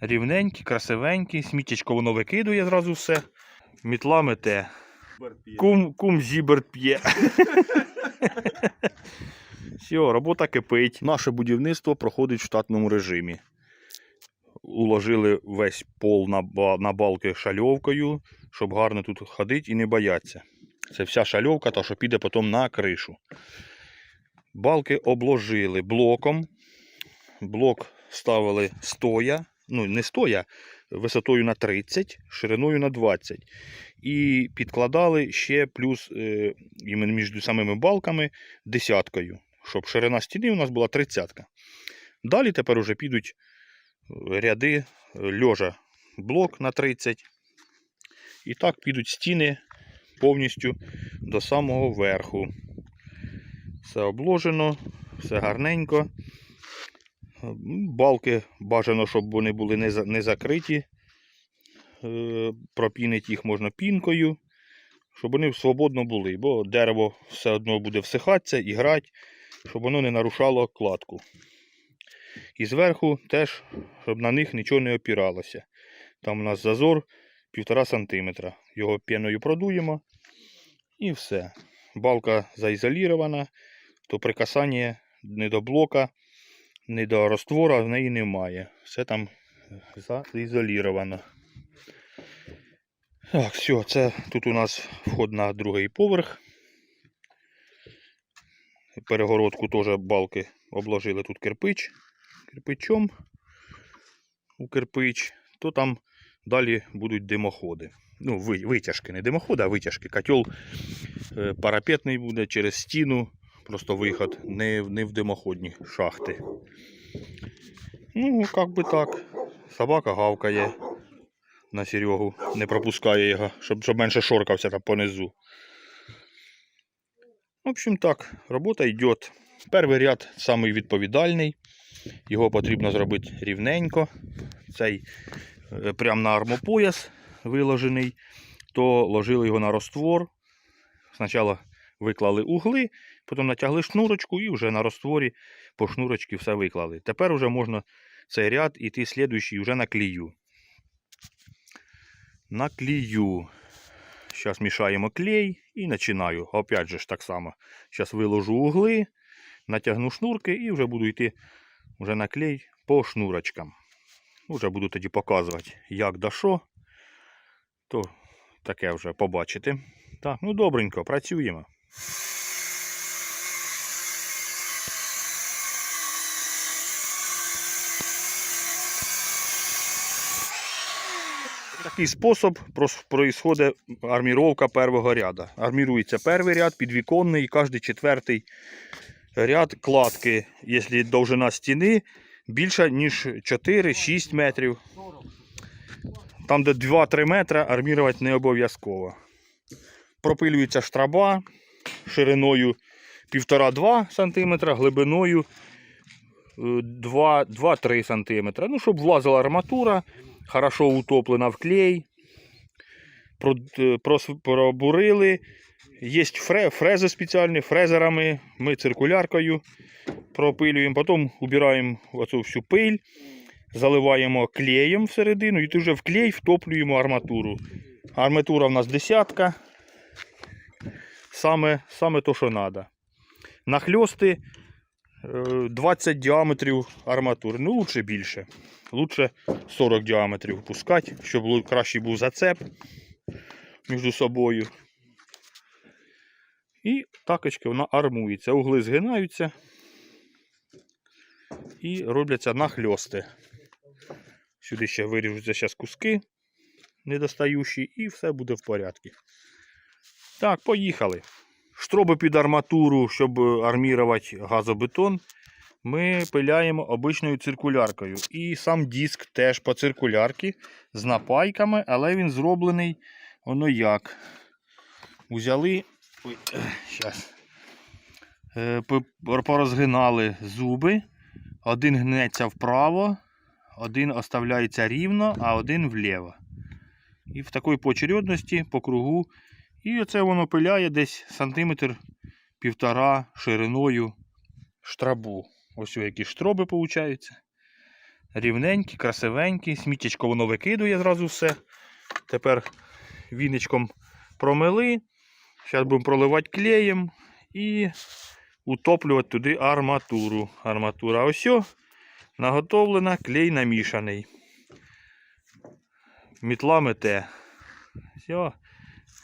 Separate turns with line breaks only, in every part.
Рівненький, красивенький, сміттячко воно викидує зразу все. Мітла мете. Кум, кум зіберт п'є. Все, робота кипить. Наше будівництво проходить в штатному режимі. Уложили весь пол на, на балки шальовкою, щоб гарно тут ходити і не бояться. Це вся шальовка, та що піде потім на кришу. Балки обложили блоком. Блок ставили стоя, ну не стоя, висотою на 30, шириною на 20. І підкладали ще плюс е, між самими балками десяткою, щоб ширина стіни у нас була 30. Далі тепер уже підуть е, ряди е, льожа блок на 30. І так підуть стіни повністю до самого верху. Все обложено, все гарненько. Балки бажано, щоб вони були не закриті. Е, Пропінити їх можна пінкою, щоб вони свободно були, бо дерево все одно буде всихатися і грати, щоб воно не нарушало кладку. І зверху теж, щоб на них нічого не опіралося. Там у нас зазор 1,5 см. Його піною продуємо і все. Балка заізолірована, то прикасання не до блока, ні до роствора в неї немає. Все там заізоліровано. Так, все, це тут у нас вход на другий поверх. Перегородку теж балки обложили тут кирпич. Кирпичом у кирпич, то там далі будуть димоходи. Ну, витяжки, не димоходи, а витяжки. Котел е, парапетний буде через стіну, просто виход, не, не в димоходні шахти. Ну, як би так. Собака гавкає на Серегу, не пропускає його, щоб, щоб менше шоркався там понизу. В общем так, робота йде. Перший ряд самий відповідальний. Його потрібно зробити рівненько. Цей е, прямо на армопояс виложений, то ложили його на роствор. Спочатку виклали угли, потім натягли шнурочку і вже на ростворі по шнурочці все виклали. Тепер вже можна цей ряд іти слідуючий вже. На клію. Зараз мішаємо клей і починаю. Опять же ж так само. Зараз виложу угли, натягну шнурки і вже буду йти вже на клей по шнурочкам. Вже буду тоді показувати, як да що. То таке вже побачите. Так, ну добренько, працюємо. Такий спосіб происходить арміровка першого ряду. Армірується перший ряд, підвіконний, і кожен четвертий ряд кладки, якщо довжина стіни більша, ніж 4-6 метрів. Там, де 2-3 метри, армірувати не обов'язково. Пропилюється штраба шириною 1,5-2 см, глибиною е, 2-3 см. Ну, щоб влазила арматура, хорошо утоплена в клей. Е, Пробурили. Є фрези спеціальні, фрезерами. Ми циркуляркою пропилюємо, потім убираємо оцю всю пиль, заливаємо клеєм всередину і вже в клей втоплюємо арматуру. Арматура в нас десятка. Саме, саме то, що треба. Нахльости е, 20 діаметрів арматури. Ну, лучше більше. Лучше 40 діаметрів пускати, щоб кращий був зацеп між собою. І такочки вона армується. Угли згинаються і робляться нахльости. Сюди ще виріжуться зараз куски недостаючі, і все буде в порядку. Так, поїхали. Штроби під арматуру, щоб армірувати газобетон, ми пиляємо обичною циркуляркою. І сам диск теж по циркулярці з напайками, але він зроблений воно як. Взяли. Ой, щас. Е, порозгинали зуби. Один гнеться вправо, один оставляється рівно, а один вліво. І в такій поочередності по кругу. І оце воно пиляє десь сантиметр півтора шириною штрабу. Ось які штроби получаються. Рівненькі, красивенькі. Сміттячко воно викидує зразу все. Тепер віничком промили. Зараз будемо проливати клеєм і утоплювати туди арматуру. Арматура ось наготовлена, клей намішаний. Мітла мете. Все.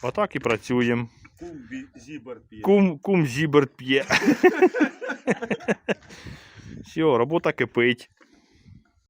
Отак і працюємо.
Кум зібер п'є.
Кум, кум зібер п'є. Все, робота кипить.